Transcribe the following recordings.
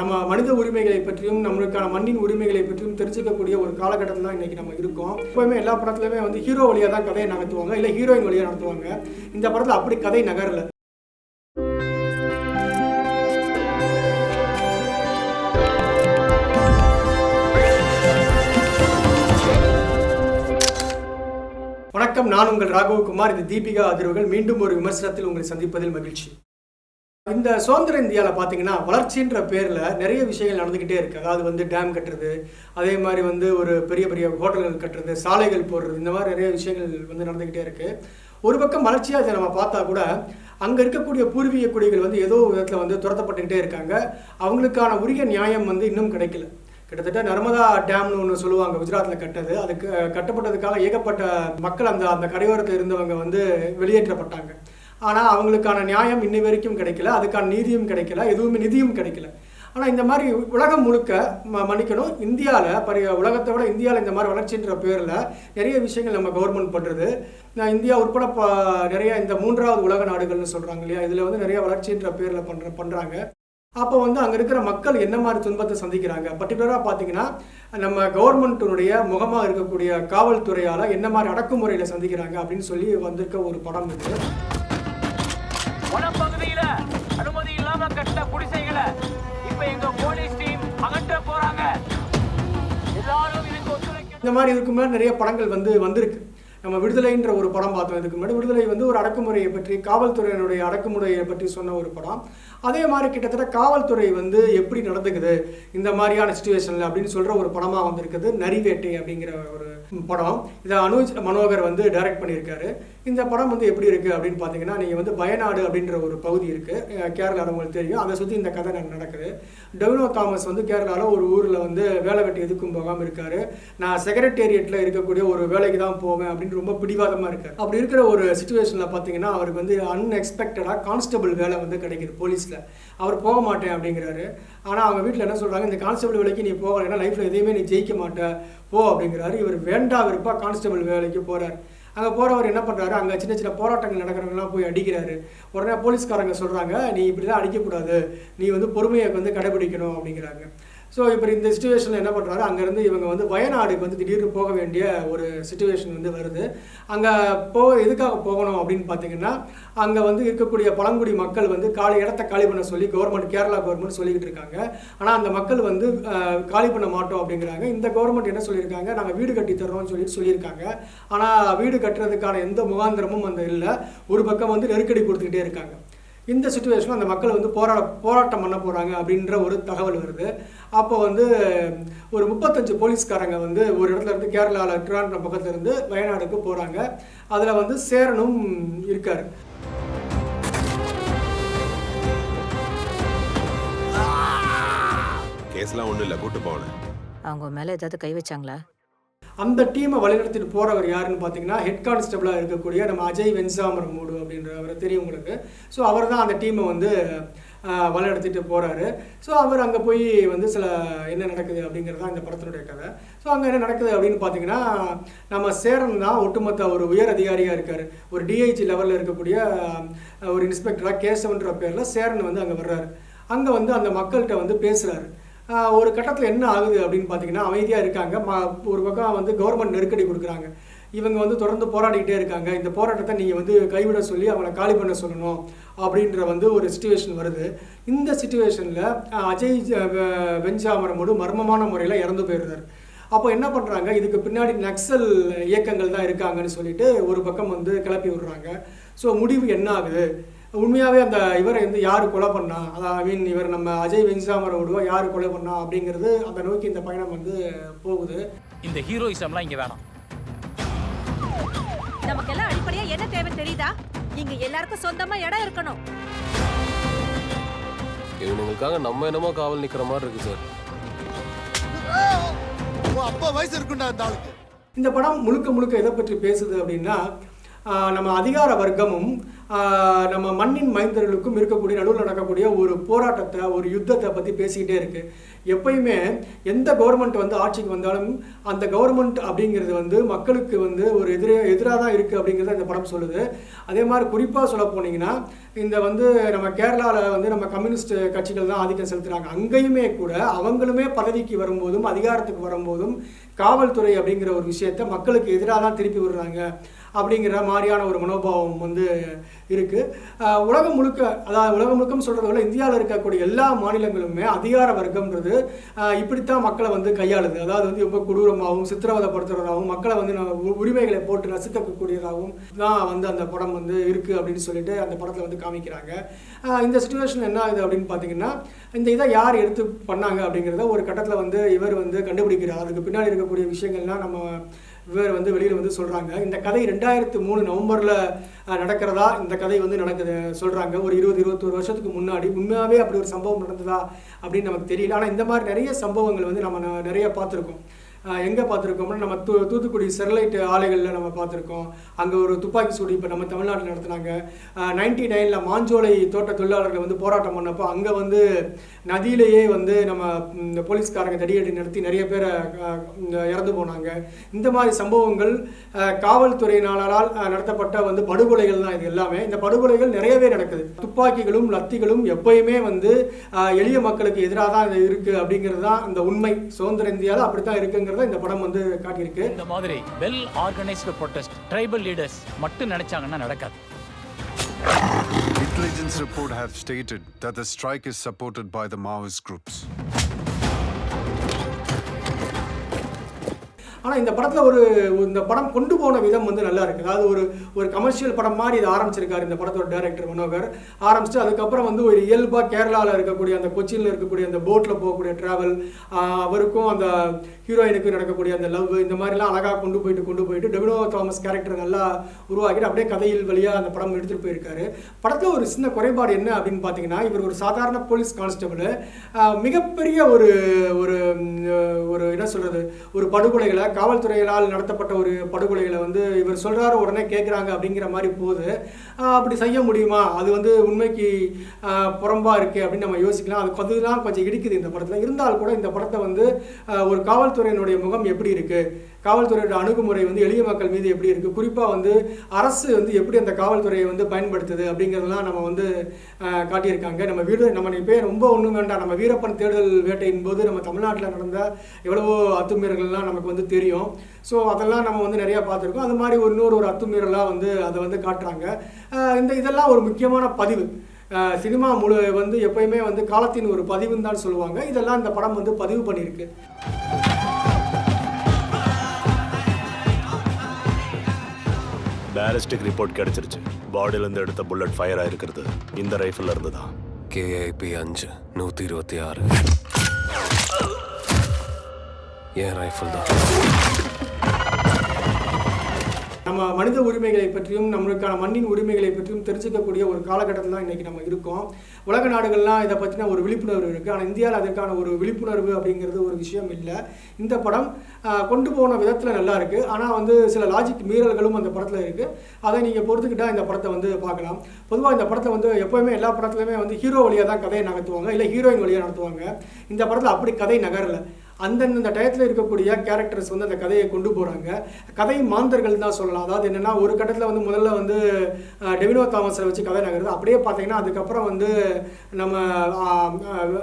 நம்ம மனித உரிமைகளை பற்றியும் நம்மளுக்கான மண்ணின் உரிமைகளை பற்றியும் தெரிஞ்சுக்கக்கூடிய ஒரு காலகட்டத்தில் தான் இன்னைக்கு நம்ம இருக்கோம். எப்பவுமே எல்லா படத்துலையுமே வந்து ஹீரோ வழியாக தான் கதையை நகர்த்துவாங்க. இல்லை ஹீரோயின் வழியாக நடத்துவாங்க. இந்த படத்தில் அப்படி கதை நகரல. வணக்கம். நான் உங்கள் ராகவகுமார் இது தீபிகா அதிர்வுகள். மீண்டும் ஒரு விமர்சனத்தில் உங்களை சந்திப்பதில் மகிழ்ச்சி. இந்த சுதந்திர இந்தியாவில் பார்த்தீங்கன்னா வளர்ச்சின்ற பேரில் நிறைய விஷயங்கள் நடந்துக்கிட்டே இருக்குது அதாவது வந்து டேம் கட்டுறது அதே மாதிரி வந்து ஒரு பெரிய பெரிய ஹோட்டல்கள் கட்டுறது சாலைகள் போடுறது இந்த மாதிரி நிறைய விஷயங்கள் வந்து நடந்துக்கிட்டே இருக்குது ஒரு பக்கம் வளர்ச்சியாக இதை நம்ம பார்த்தா கூட அங்கே இருக்கக்கூடிய பூர்வீக குடிகள் வந்து ஏதோ விதத்தில் வந்து துரத்தப்பட்டுக்கிட்டே இருக்காங்க. அவங்களுக்கான உரிய நியாயம் வந்து இன்னும் கிடைக்கல. கிட்டத்தட்ட நர்மதா டேம்னு ஒன்று சொல்லுவாங்க குஜராத்தில் கட்டது. அதுக்கு கட்டப்பட்டதுக்காக ஏகப்பட்ட மக்கள் அந்த அந்த கரையோரத்தில் இருந்தவங்க வந்து வெளியேற்றப்பட்டாங்க. ஆனால் அவங்களுக்கான நியாயம் இன்னை வரைக்கும் கிடைக்கல அதுக்கான நீதியும் கிடைக்கல எதுவுமே நிதியும் கிடைக்கல. ஆனால் இந்த மாதிரி உலகம் முழுக்க ம மன்னிக்கணும். இந்தியாவில் பரி உலகத்தை விட இந்தியாவில் இந்த மாதிரி வளர்ச்சின்ற பேரில் நிறைய விஷயங்கள் நம்ம கவர்மெண்ட் பண்ணுறது இந்தியா உட்பட ப நிறைய இந்த மூன்றாவது உலக நாடுகள்னு சொல்கிறாங்க இல்லையா? இதில் வந்து நிறைய வளர்ச்சின்ற பேரில் பண்ணுற பண்ணுறாங்க அப்போ வந்து அங்கே இருக்கிற மக்கள் என்ன மாதிரி துன்பத்தை சந்திக்கிறாங்க? பர்டிகுலராக பார்த்தீங்கன்னா நம்ம கவர்மெண்ட்டினுடைய முகமாக இருக்கக்கூடிய காவல்துறையால் என்ன மாதிரி அடக்குமுறையில் சந்திக்கிறாங்க அப்படின்னு சொல்லி வந்திருக்க ஒரு படம் இது. இந்த மாதிரி இதுக்கு முன்னாடி நிறைய படங்கள் வந்து வந்திருக்கு. நம்ம விடுதலைன்ற ஒரு படம் பார்த்தோம். இதுக்கு முன்னாடி விடுதலை வந்து ஒரு அடக்குமுறையை பற்றி காவல்துறையினுடைய அடக்குமுறையை பற்றி சொன்ன ஒரு படம். அதே மாதிரி கிட்டத்தட்ட காவல்துறை வந்து எப்படி நடந்துக்குது இந்த மாதிரியான சுச்சுவேஷனில் அப்படின்னு சொல்கிற ஒரு படமாக வந்திருக்குது நரிவேட்டை அப்படிங்கிற ஒரு படம். இதை அனுஜ் மனோகர் வந்து டைரக்ட் பண்ணியிருக்காரு. இந்த படம் வந்து எப்படி இருக்குது அப்படின்னு பார்த்தீங்கன்னா நீங்கள் வந்து பயநாடு அப்படின்ற ஒரு பகுதி இருக்குது கேரளாவில் உங்களுக்கு தெரியும். அதை சுற்றி இந்த கதை நடக்குது. டெவினோ தாமஸ் வந்து கேரளாவில் ஒரு ஊரில் வந்து வேலை வெட்டி எதுக்கும் போகாமல் இருக்கார். நான் செக்ரட்டேரியட்டில் இருக்கக்கூடிய ஒரு வேலைக்கு தான் போவேன் அப்படின்னு ரொம்ப பிடிவாதமாக இருக்கார். அப்படி இருக்கிற ஒரு சுச்சுவேஷனில் பார்த்தீங்கன்னா அவருக்கு வந்து அன்எக்ஸ்பெக்டடாக கான்ஸ்டபிள் வேலை வந்து கிடைக்குது போலீஸில் அவர் போக மாட்டேன் அப்படிங்கிறாரு. ஆனால் அவங்க வீட்டில் என்ன சொல்கிறாங்க இந்த கான்ஸ்டபிள் வேலைக்கு நீ போகலைன்னா லைஃப்பில் எதையுமே நீ ஜெயிக்க மாட்டே. போ அப்படிங்கிறாரு. இவர் வேண்டா விருப்பா கான்ஸ்டபிள் வேலைக்கு போகிறார் அங்கே போகிறவர் என்ன பண்ணுறாரு அங்கே சின்ன சின்ன போராட்டங்கள் நடக்கிறவங்களாம் போய் அடிக்கிறாரு. உடனே போலீஸ்காரங்க சொல்கிறாங்க நீ இப்படி தான் அடிக்கக்கூடாது. நீ வந்து பொறுமையை வந்து கடைபிடிக்கணும் அப்படிங்கிறாங்க. ஸோ இப்போ இந்த சுச்சுவேஷனில் என்ன பண்ணுறாரு அங்கேருந்து இவங்க வந்து வயநாடுக்கு வந்து திடீர்னு போக வேண்டிய ஒரு சுச்சுவேஷன் வந்து வருது. அங்கே போ எதுக்காக போகணும் அப்படின்னு பார்த்தீங்கன்னா அங்கே வந்து இருக்கக்கூடிய பழங்குடி மக்கள் வந்து காலி இடத்த காலி பண்ண சொல்லி கவர்மெண்ட் கேரளா கவர்மெண்ட் சொல்லிக்கிட்டு இருக்காங்க. ஆனால் அந்த மக்கள் வந்து காலி பண்ண மாட்டோம் அப்படிங்கிறாங்க. இந்த கவர்மெண்ட் என்ன சொல்லியிருக்காங்க? நாங்கள் வீடு கட்டி தர்றோம்னு சொல்லிட்டு சொல்லியிருக்காங்க. ஆனால் வீடு கட்டுறதுக்கான எந்த முகாந்திரமும் அந்த இல்லை. ஒரு பக்கம் வந்து நெருக்கடி கொடுத்துக்கிட்டே இருக்காங்க. இந்த சுச்சுவேஷனில் அந்த மக்கள் வந்து போராட போராட்டம் பண்ண போகிறாங்க அப்படின்ற ஒரு தகவல் வருது. அப்போ வந்து ஒரு முப்பத்தஞ்சு போலீஸ்காரங்க வந்து ஒரு இடத்துல இருந்து கேரளாவில் திருவாரூர் பக்கத்துல இருந்து வயநாடுக்கு போகிறாங்க அதில் வந்து சேரனும் இருக்கார். கேஸ்லாம் ஒன்றும் இல்லை கூட்டு போனேன் அவங்க மேல ஏதாவது கை வச்சாங்களா? அந்த டீமை வழிநடத்திட்டு போகிறவர் யாருன்னு பார்த்தீங்கன்னா ஹெட் கான்ஸ்டபிளாக இருக்கக்கூடிய நம்ம அஜய் வென்சாமரம் மூடு அப்படின்ற அவரை தெரியும் உங்களுக்கு. ஸோ அவர் தான் அந்த டீமை வந்து வலை எடுத்துகிட்டு போகிறாரு ஸோ அவர் அங்கே போய் வந்து சில என்ன நடக்குது அப்படிங்கிறது தான் இந்த படத்தினுடைய கதை. ஸோ அங்கே என்ன நடக்குது அப்படின்னு பார்த்தீங்கன்னா நம்ம சேரன் தான் ஒட்டுமொத்த ஒரு உயர் அதிகாரியாக இருக்கார். ஒரு டிஐஜி லெவலில் இருக்கக்கூடிய ஒரு இன்ஸ்பெக்டராக கேசவன்ற பேரில் சேரன் வந்து அங்கே வர்றாரு. அங்கே வந்து அந்த மக்கள்கிட்ட வந்து பேசுகிறாரு ஒரு கட்டத்தில் என்ன ஆகுது அப்படின்னு பார்த்தீங்கன்னா அமைதியாக இருக்காங்க. ம ஒரு பக்கம் வந்து கவர்மெண்ட் நெருக்கடி கொடுக்குறாங்க. இவங்க வந்து தொடர்ந்து போராடிக்கிட்டே இருக்காங்க. இந்த போராட்டத்தை நீங்கள் வந்து கைவிட சொல்லி அவங்கள காலி பண்ண சொல்லணும் அப்படின்ற வந்து ஒரு சுச்சுவேஷன் வருது. இந்த சுச்சுவேஷனில் அஜய் ஜ- வெ- வெஞ்சாமரமோடு மர்மமான முறையில் இறந்து போயிருந்தார் அப்போ என்ன பண்ணுறாங்க இதுக்கு பின்னாடி நக்சல் இயக்கங்கள் தான் இருக்காங்கன்னு சொல்லிட்டு ஒரு பக்கம் வந்து கிளப்பி விடுறாங்க. ஸோ முடிவு என்ன ஆகுது? உண்மையாகவே அந்த இவரை வந்து யார் கொலை பண்ணா? அதான் ஐ மீன் இவர் நம்ம அஜய் வெஞ்சாமரை விடுவா யார் கொலை பண்ணா அப்படிங்கிறது அந்த நோக்கி இந்த பயணம் வந்து போகுது. இந்த ஹீரோயிசம்லாம் இங்கே வேணாம். நமக்கெல்லாம் அடிப்படையா என்ன தேவை தெரியுதா? இங்க எல்லாருக்கும் சொந்தமா இடம் இருக்கணும். இவனுங்களுக்காக நம்ம என்னமோ காவல் நிக்கிற மாதிரி இருக்கு சார். அப்பா வயசு இருக்குண்டா அந்த ஆளுக்கு. இந்த படம் முழுக்க முழுக்க எதை பற்றி பேசுது அப்படின்னா ஆஹ், நம்ம அதிகார வர்க்கமும் நம்ம மண்ணின் மைந்தர்களுக்கும் இருக்கக்கூடிய நடுவில் நடக்கக்கூடிய ஒரு போராட்டத்தை ஒரு யுத்தத்தை பற்றி பேசிக்கிட்டே இருக்கு. எப்பயுமே எந்த கவர்மெண்ட் வந்து ஆட்சிக்கு வந்தாலும் அந்த கவர்மெண்ட் அப்படிங்கிறது வந்து மக்களுக்கு வந்து ஒரு எதிரே எதிராக தான் இருக்குது அப்படிங்கிறத இந்த படம் சொல்லுது. அதே மாதிரி குறிப்பாக சொல்ல போனீங்கன்னா இந்த வந்து நம்ம கேரளாவில் வந்து நம்ம கம்யூனிஸ்ட் கட்சிகள் தான் ஆதிக்கம் செலுத்துகிறாங்க அங்கேயுமே கூட அவங்களுமே பதவிக்கு வரும்போதும் அதிகாரத்துக்கு வரும்போதும் காவல்துறை அப்படிங்கிற ஒரு விஷயத்தை மக்களுக்கு எதிராக தான் திருப்பி விடுறாங்க அப்படிங்கிற மாதிரியான ஒரு மனோபாவம் வந்து இருக்குது உலகம் முழுக்க அதாவது உலகம் முழுக்கம் சொல்கிறத விட இந்தியாவில் இருக்கக்கூடிய எல்லா மாநிலங்களுமே அதிகார வர்க்கம்ன்றது இப்படித்தான் மக்களை வந்து கையாளுது. அதாவது வந்து ரொம்ப கொடூரமாகவும் சித்திரவதைப்படுத்துறதாகவும் மக்களை வந்து நம்ம உ- உரிமைகளை போட்டு நசுக்கக்கூடியதாகவும் தான் வந்து அந்த படம் வந்து இருக்குது அப்படின்னு சொல்லிட்டு அந்த படத்தில் வந்து காமிக்கிறாங்க. இந்த சுச்சுவேஷன் என்ன ஆகுது அப்படின்னு பார்த்தீங்கன்னா இந்த இதை யார் எடுத்து பண்ணாங்க அப்படிங்கிறத ஒரு கட்டத்தில் வந்து இவர் வந்து கண்டுபிடிக்கிறார். அதுக்கு பின்னாடி இருக்கக்கூடிய விஷயங்கள்லாம் நம்ம இவர் வந்து வெளியில் வந்து சொல்கிறாங்க இந்த கதை ரெண்டாயிரத்து மூணு நவம்பரில் நடக்கிறதா? இந்த கதை வந்து நடக்குது சொல்கிறாங்க ஒரு இருபது இருபத்தொரு வருஷத்துக்கு முன்னாடி உண்மையாகவே அப்படி ஒரு சம்பவம் நடந்ததா அப்படின்னு நமக்கு தெரியல. ஆனால் இந்த மாதிரி நிறைய சம்பவங்கள் வந்து நம்ம நிறைய பார்த்துருக்கோம். எங்கே பார்த்துருக்கோம்னா நம்ம தூ தூத்துக்குடி ஸ்டெர்லைட் ஆலைகளில் நம்ம பார்த்துருக்கோம். அங்கே ஒரு துப்பாக்கி சூடு இப்போ நம்ம தமிழ்நாட்டில் நடத்துனாங்க. நைன்டி நைனில் மாஞ்சோலை தோட்ட தொழிலாளர்கள் வந்து போராட்டம் பண்ணப்போ அங்கே வந்து நதியிலேயே வந்து நம்ம இந்த போலீஸ்காரங்க தடியடி நடத்தி நிறைய பேரை இறந்து போனாங்க. இந்த மாதிரி சம்பவங்கள் காவல்துறையினாளரால் காவல்துறையினரால் நடத்தப்பட்ட வந்து படுகொலைகள் தான் இது எல்லாமே. இந்த படுகொலைகள் நிறையவே நடக்குது. துப்பாக்கிகளும் லத்திகளும் எப்பயுமே வந்து எளிய மக்களுக்கு எதிராக தான் இது இருக்குது அப்படிங்கிறது தான் இந்த உண்மை. சுதந்திர இந்தியாவில் அப்படி தான் இருக்குங்கிற இந்த படம் வந்து காட்டியிருக்கு இந்த மாதிரி well organised protest tribal leaders மட்டும் நினைச்சாங்கன்னா நடக்காது Intelligence report have stated that the strike is supported by the Maoist groups. ஆனால் இந்த படத்தில் ஒரு இந்த படம் கொண்டு போன விதம் வந்து நல்லா இருக்குது அதாவது ஒரு ஒரு கமர்ஷியல் படம் மாதிரி இதை ஆரம்பிச்சிருக்காரு இந்த படத்தோட டேரக்டர் மனோகர். ஆரம்பிச்சுட்டு அதுக்கப்புறம் வந்து ஒரு இயல்பாக கேரளாவில் இருக்கக்கூடிய அந்த கொச்சியில் இருக்கக்கூடிய அந்த போட்டில் போகக்கூடிய ட்ராவல் அவருக்கும் அந்த ஹீரோயினுக்கும் நடக்கக்கூடிய அந்த லவ் இந்த மாதிரிலாம் அழகாக கொண்டு போயிட்டு கொண்டு போயிட்டு டெவினோ தாமஸ் கேரக்டர் நல்லா உருவாக்கிட்டு அப்படியே கதையில் வழியாக அந்த படம் எடுத்துகிட்டு போயிருக்காரு. படத்தில் ஒரு சின்ன குறைபாடு என்ன அப்படின்னு பார்த்தீங்கன்னா இவர் ஒரு சாதாரண போலீஸ் கான்ஸ்டபிள் மிகப்பெரிய ஒரு ஒரு ஒரு என்ன சொல்கிறது ஒரு படுகொலைகளை காவல்துறையினால் நடத்தப்பட்ட ஒரு படுகொலைகளை வந்து இவர் சொல்கிறாரு உடனே கேட்குறாங்க அப்படிங்கிற மாதிரி போகுது. அப்படி செய்ய முடியுமா? அது வந்து உண்மைக்கு புறம்பாக இருக்குது அப்படின்னு நம்ம யோசிக்கலாம். அது அதுதான் கொஞ்சம் இடிக்குது இந்த படத்தில். இருந்தால் கூட இந்த படத்தை வந்து ஒரு காவல்துறையினுடைய முகம் எப்படி இருக்குது காவல்துறையோட அணுகுமுறை வந்து எளிய மக்கள் மீது எப்படி இருக்குது குறிப்பாக வந்து அரசு வந்து எப்படி அந்த காவல்துறையை வந்து பயன்படுத்துது அப்படிங்கிறதெல்லாம் நம்ம வந்து காட்டியிருக்காங்க. நம்ம வீடு நம்ம இப்போ ரொம்ப ஒன்றும் வேண்டாம். நம்ம வீரப்பன் தேடுதல் வேட்டையின் போது நம்ம தமிழ்நாட்டில் நடந்த எவ்வளவோ அத்துமீறல்கள்லாம் நமக்கு வந்து தெரியும். ஸோ அதெல்லாம் நம்ம வந்து நிறையா பார்த்துருக்கோம். அது மாதிரி ஒரு இன்னொரு ஒரு அத்துமீறலாக வந்து அதை வந்து காட்டுறாங்க. இந்த இதெல்லாம் ஒரு முக்கியமான பதிவு. சினிமா முழு வந்து எப்பயுமே வந்து காலத்தின் ஒரு பதிவுன்னு தான் சொல்லுவாங்க. இதெல்லாம் இந்த படம் வந்து பதிவு பண்ணியிருக்கு. பேலிஸ்டிக் ரிப்போர்ட் கிடைச்சிருச்சு. பாடியில இருந்து எடுத்த புல்லட் ஃபயர் ஆயிருக்கிறது. இந்த ரைஃபிள்ல இருந்து தான் கேஐபி அஞ்சு நூற்றி இருபத்தி ஆறு. என் ரைஃபிள் தான்? நம்ம மனித உரிமைகளை பற்றியும் நம்மளுக்கான மண்ணின் உரிமைகளை பற்றியும் தெரிஞ்சுக்கக்கூடிய ஒரு காலகட்டத்தில் தான் இன்றைக்கி நம்ம இருக்கோம். உலக நாடுகள்லாம் இதை பற்றின ஒரு விழிப்புணர்வு இருக்குது ஆனால் இந்தியாவில் அதற்கான ஒரு விழிப்புணர்வு அப்படிங்கிறது ஒரு விஷயம் இல்லை. இந்த படம் கொண்டு போன விதத்தில் நல்லா இருக்குது ஆனால் வந்து சில லாஜிக் மீறல்களும் அந்த படத்தில் இருக்குது அதை நீங்கள் பொறுத்துக்கிட்டால் இந்த படத்தை வந்து பார்க்கலாம். பொதுவாக இந்த படத்தை வந்து எப்போவுமே எல்லா படத்துலையுமே வந்து ஹீரோ வழியாக தான் கதையை நகர்த்துவாங்க. இல்லை ஹீரோயின் வழியாக நடத்துவாங்க. இந்த படத்தில் அப்படி கதை நகரல. அந்தந்த டயத்தில் இருக்கக்கூடிய கேரக்டர்ஸ் வந்து அந்த கதையை கொண்டு போகிறாங்க கதை மாந்தர்கள் தான் சொல்லலாம். அதாவது என்னென்னா ஒரு கட்டத்தில் வந்து முதல்ல வந்து டெவினோ தாமஸை வச்சு கதை நகருது அப்படியே பார்த்தீங்கன்னா அதுக்கப்புறம் வந்து நம்ம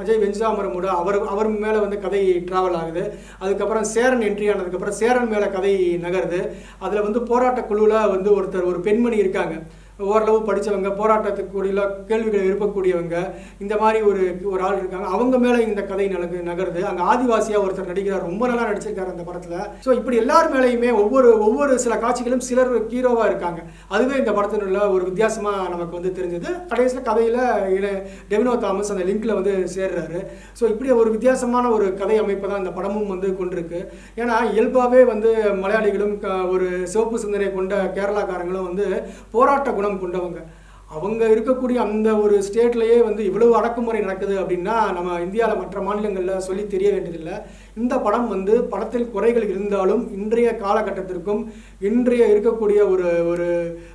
அஜய் வெஞ்சாமரமோட அவர் அவர் மேலே வந்து கதை ட்ராவல் ஆகுது. அதுக்கப்புறம் சேரன் என்ட்ரி ஆனதுக்கப்புறம் சேரன் மேலே கதை நகருது. அதில் வந்து போராட்ட குழுவில் வந்து ஒருத்தர் ஒரு பெண்மணி இருக்காங்க. ஓரளவு படித்தவங்க போராட்டத்துக்கு கூடிய எழுப்பக்கூடியவங்க இந்த மாதிரி ஒரு ஒரு ஆள் இருக்காங்க. அவங்க மேலே இந்த கதை நலகு நகருது. அங்கே ஆதிவாசியாக ஒருத்தர் நடிக்கிறார். ரொம்ப நல்லா நடிச்சிருக்காரு அந்த படத்தில். ஸோ இப்படி எல்லார் மேலேயுமே ஒவ்வொரு ஒவ்வொரு சில காட்சிகளும் சிலர் ஹீரோவாக இருக்காங்க. அதுவே இந்த படத்தினுள்ள ஒரு வித்தியாசமாக நமக்கு வந்து தெரிஞ்சது. கடைசியில் கதையில் டெவினோ தாமஸ் அந்த லிங்கில் வந்து சேர்றாரு. ஸோ இப்படி ஒரு வித்தியாசமான ஒரு கதை அமைப்பு தான் இந்த படமும் வந்து கொண்டிருக்கு. ஏன்னா இயல்பாகவே வந்து மலையாளிகளும் க- ஒரு சிவப்பு சிந்தனை கொண்ட கேரளாக்காரங்களும் வந்து போராட்ட குணம் கொண்டவங்க. அவங்க இருக்கக்கூடிய அந்த ஒரு ஸ்டேட்லேயே வந்து இவ்வளவு அடக்குமுறை நடக்குது அப்படின்னா நம்ம இந்தியாவில் மற்ற மாநிலங்களில் சொல்லி தெரிய வேண்டியதில்லை. இந்த படம் வந்து படத்தில் குறைகள் இருந்தாலும் இன்றைய காலகட்டத்திற்கும் இன்றைய இருக்கக்கூடிய ஒரு ஒரு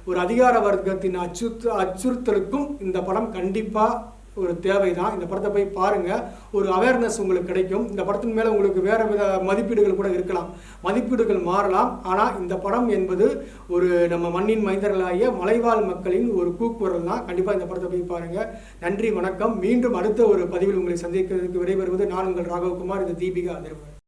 ஒரு அதிகார வர்க்கத்தின் அச்சுறுத்த அச்சுறுத்தலுக்கும் இந்த படம் கண்டிப்பாக ஒரு தேவை தான் இந்த படத்தை போய் பாருங்கள் ஒரு அவேர்னஸ் உங்களுக்கு கிடைக்கும். இந்த படத்தின் மேலே உங்களுக்கு வேறு வித மதிப்பீடுகள் கூட இருக்கலாம். மதிப்பீடுகள் மாறலாம். ஆனால் இந்த படம் என்பது ஒரு நம்ம மண்ணின் மைந்தர்களாகிய மலைவாழ் மக்களின் ஒரு கூக்குரல் தான். கண்டிப்பாக இந்த படத்தை போய் பாருங்கள் நன்றி வணக்கம். மீண்டும் அடுத்த ஒரு பதிவில் உங்களை சந்திக்கிறதுக்கு விடைபெறுவது நான் உங்கள் ராகவகுமார் இந்த தீபிகா அதிர்வன்